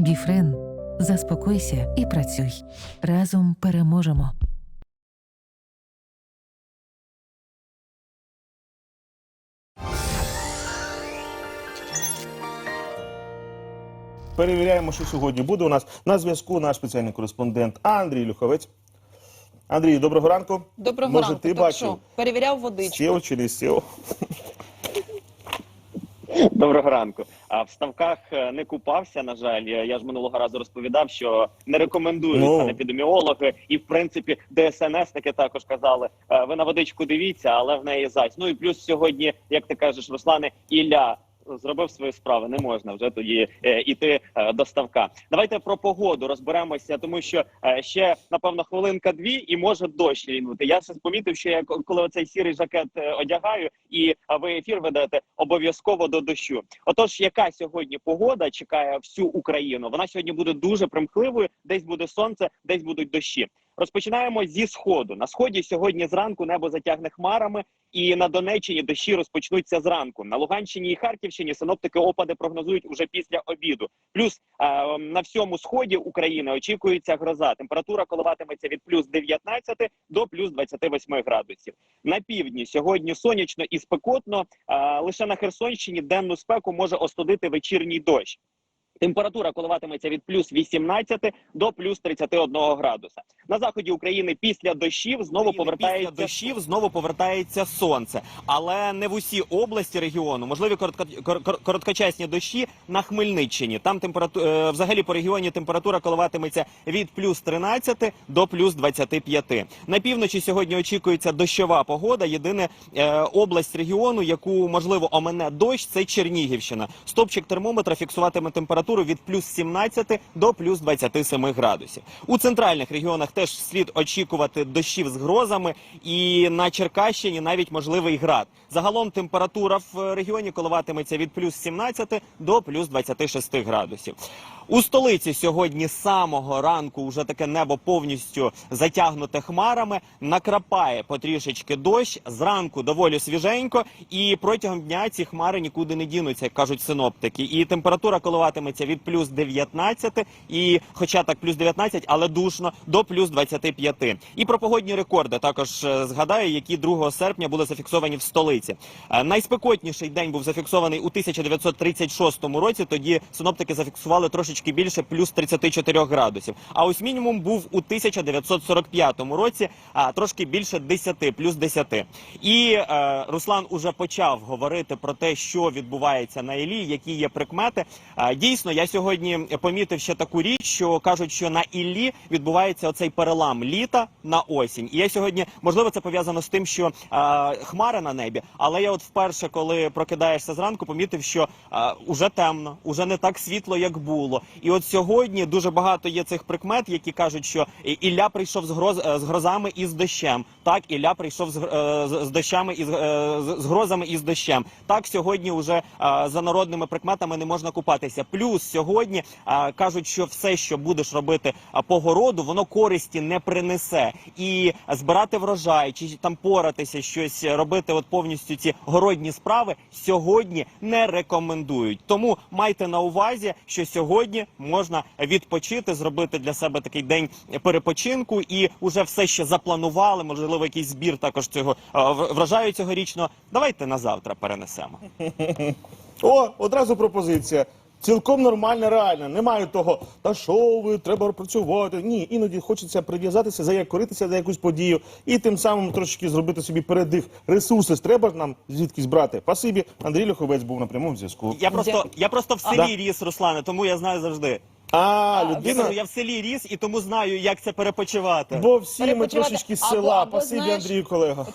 Біфрен, заспокойся і працюй. Разом переможемо. Перевіряємо, що сьогодні буде. У нас на зв'язку наш спеціальний кореспондент Андрій Люховець. Андрій, доброго ранку. Доброго Може, ранку. ти Так бачив? що, перевіряв водичку. Сів чи не сів? Доброго ранку. А в ставках е, не купався. На жаль, Я- ж минулого разу розповідав, що не рекомендують no. санепідеміологи, і в принципі ДСНС таки також казали. е, Ви на водичку дивіться, але в неї зась. Ну і плюс сьогодні, як ти кажеш, Руслане, Ілля. Зробив свої справи, не можна вже тоді е, іти е, до ставка. Давайте про погоду розберемося, тому що е, ще напевно хвилинка дві і може дощ рінути. Я все помітив, що я коли оцей сірий жакет одягаю, і е, ви ефір ведете обов'язково до дощу. Отож, яка сьогодні погода чекає всю Україну? Вона сьогодні буде дуже примхливою. Десь буде сонце, десь будуть дощі. Розпочинаємо зі сходу. На сході сьогодні зранку небо затягне хмарами, і на Донеччині дощі розпочнуться зранку. На Луганщині і Харківщині синоптики опади прогнозують уже після обіду. Плюс е, на всьому сході України очікується гроза. Температура коливатиметься від плюс 19 до плюс 28 градусів. На півдні сьогодні сонячно і спекотно. е, лише на Херсонщині денну спеку може остудити вечірній дощ. Температура коливатиметься від плюс 18 до плюс 31 градуса. На заході України після дощів знову повертається після дощів знову повертається сонце, але не в усі області регіону. Можливі коротко, кор- кор- короткочасні дощі на Хмельниччині. Там температура взагалі по регіоні температура коливатиметься від плюс 13 до плюс 25. На півночі сьогодні очікується дощова погода. Єдине е, область регіону, яку можливо омине дощ, це Чернігівщина. Стопчик термометра фіксуватиме температуру від плюс 17 до плюс 27 градусів. У центральних регіонах теж слід очікувати дощів з грозами, і на Черкащині навіть можливий град. Загалом температура в регіоні коливатиметься від плюс 17 до плюс 26 градусів. У столиці сьогодні з самого ранку вже таке небо повністю затягнуте хмарами. Накрапає потрішечки дощ. Зранку доволі свіженько, і протягом дня ці хмари нікуди не дінуться, як кажуть синоптики. І температура коливатиметься від плюс 19, і хоча так плюс 19, але душно до плюс 25. І про погодні рекорди також е, згадаю, які 2 серпня були зафіксовані в столиці. Е, Найспекотніший день був зафіксований у 1936 році. Тоді синоптики зафіксували трошечки більше плюс 34 градусів. А ось мінімум був у 1945 році, а трошки більше 10, плюс 10. І е, Руслан уже почав говорити про те, що відбувається на Іллі, які є прикмети. Е, дійсно, я сьогодні помітив ще таку річ, що кажуть, що на Іллі відбувається оцей перелам літа на осінь. І я сьогодні, можливо, це пов'язано з тим, що е, хмари на небі, але я от вперше, коли прокидаєшся зранку, помітив, що е, уже темно, уже не так світло, як було. І от сьогодні дуже багато є цих прикмет, які кажуть, що Ілля прийшов з гроз е, з грозами і з дощем. Так, Ілля прийшов з, е, з, дощами і з, е, з- з грозами і з дощем. Так, сьогодні вже за народними прикметами не можна купатися. Плюс сьогодні кажуть, що все, що будеш робити по городу, воно користі не принесе. І збирати врожай чи там поратися, щось робити, от повністю ці городні справи сьогодні не рекомендують. Тому майте на увазі, що сьогодні можна відпочити, зробити для себе такий день перепочинку, і уже все, що запланували, можливо, якийсь збір також цього вражаю цьогорічно. Давайте на завтра перенесемо. О, одразу пропозиція. Цілком нормальна, реальна. Немає того, та що ви, треба працювати. Ні, іноді хочеться прив'язатися, заякоритися за якусь подію і тим самим трошечки зробити собі передих. Ресурси ж треба ж нам звідкись брати. Пасибі, Андрій Люховець був на прямому зв'язку. Я просто я просто в селі Да. ріс, Руслане, тому я знаю завжди. А, людина. я в селі ріс і тому знаю, як це перепочивати. Бо всі ми трошечки з села. або, Пасибі, знаєш, Андрію, колега.